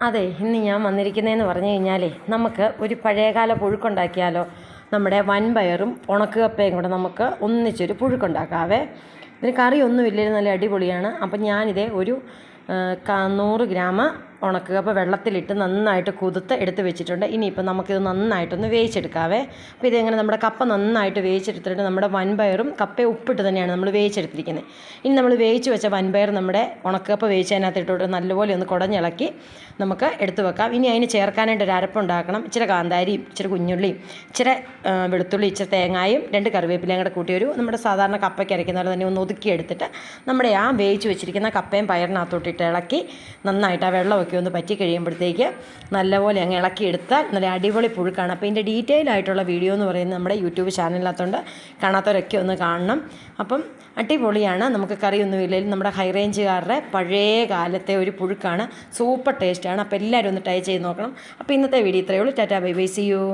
അതെ ഇന്ന് ഞാൻ വന്നിരിക്കുന്നതെന്ന് പറഞ്ഞു കഴിഞ്ഞാലേ നമുക്ക് ഒരു പഴയകാല പുഴുക്കുണ്ടാക്കിയാലോ? നമ്മുടെ വൻപയറും ഉണക്കക്കപ്പയും കൂടെ നമുക്ക് ഒന്നിച്ചൊരു പുഴുക്കുണ്ടാക്കാവേ. ഇതിന് കറിയൊന്നും ഇല്ലെങ്കിൽ നല്ല അടിപൊളിയാണ്. അപ്പം ഞാനിതേ ഒരു നൂറ് ഗ്രാം ഉണക്കക്കപ്പ വെള്ളത്തിലിട്ട് നന്നായിട്ട് കുതിർത്ത് എടുത്ത് വെച്ചിട്ടുണ്ട്. ഇനിയിപ്പോൾ നമുക്കിത് നന്നായിട്ടൊന്ന് വേവിച്ചെടുക്കാവേ. അപ്പോൾ ഇതെങ്ങനെ നമ്മുടെ കപ്പ നന്നായിട്ട് വേവിച്ചെടുത്തിട്ട് നമ്മുടെ വൻപയറും കപ്പയും ഉപ്പിട്ട് തന്നെയാണ് നമ്മൾ വേവിച്ചെടുത്തിരിക്കുന്നത്. ഇനി നമ്മൾ വേവിച്ച് വെച്ച വൻപയർ നമ്മുടെ ഉണക്കക്കപ്പ വേവിച്ചതിനകത്തിട്ടോട്ട് നല്ലപോലെ ഒന്ന് കുടഞ്ഞിളക്കി നമുക്ക് എടുത്തു വെക്കാം. ഇനി അതിന് ചേർക്കാനായിട്ട് ഒരു അരപ്പുണ്ടാക്കണം. ഇച്ചിരി കാന്താരിയും ഇച്ചിരി കുഞ്ഞുള്ളിയും ഇച്ചിരി വെളുത്തുള്ളി ഇച്ചിരി തേങ്ങായും രണ്ട് കറിവേപ്പിലയും കൂടെ കൂട്ടി ഒരു നമ്മുടെ സാധാരണ കപ്പയ്ക്ക് അരയ്ക്കുന്ന പോലെ തന്നെ ഒന്ന് ഒതുക്കി എടുത്തിട്ട് നമ്മുടെ ആ വേവിച്ച് വെച്ചിരിക്കുന്ന കപ്പയും പയറിനകത്തോട്ടിട്ട് ഇളക്കി നന്നായിട്ട് ആ വെള്ളമൊക്കെ ഒന്ന് പറ്റി കഴിയുമ്പോഴത്തേക്ക് നല്ലപോലെ അങ്ങ് ഇളക്കിയെടുത്താൽ നല്ല അടിപൊളി പുഴുക്കാണ്. അപ്പോൾ ഇതിന്റെ ഡീറ്റെയിൽ ആയിട്ടുള്ള വീഡിയോ എന്ന് പറയുന്നത് നമ്മുടെ യൂട്യൂബ് ചാനലിനകത്തുണ്ട്. കാണാത്തവരൊക്കെ ഒന്ന് കാണണം. അപ്പം അടിപൊളിയാണ്. നമുക്ക് കറിയൊന്നും നമ്മുടെ ഹൈ റേഞ്ചുകാരുടെ പഴയ കാലത്തെ ഒരു പുഴുക്കാണ്. സൂപ്പർ ടേസ്റ്റാണ്. അപ്പോൾ എല്ലാവരും ഒന്ന് ട്രൈ ചെയ്ത് നോക്കണം. അപ്പോൾ ഇന്നത്തെ വീഡിയോ ഇത്രയേ ഉള്ളൂ. Tata bye by. See you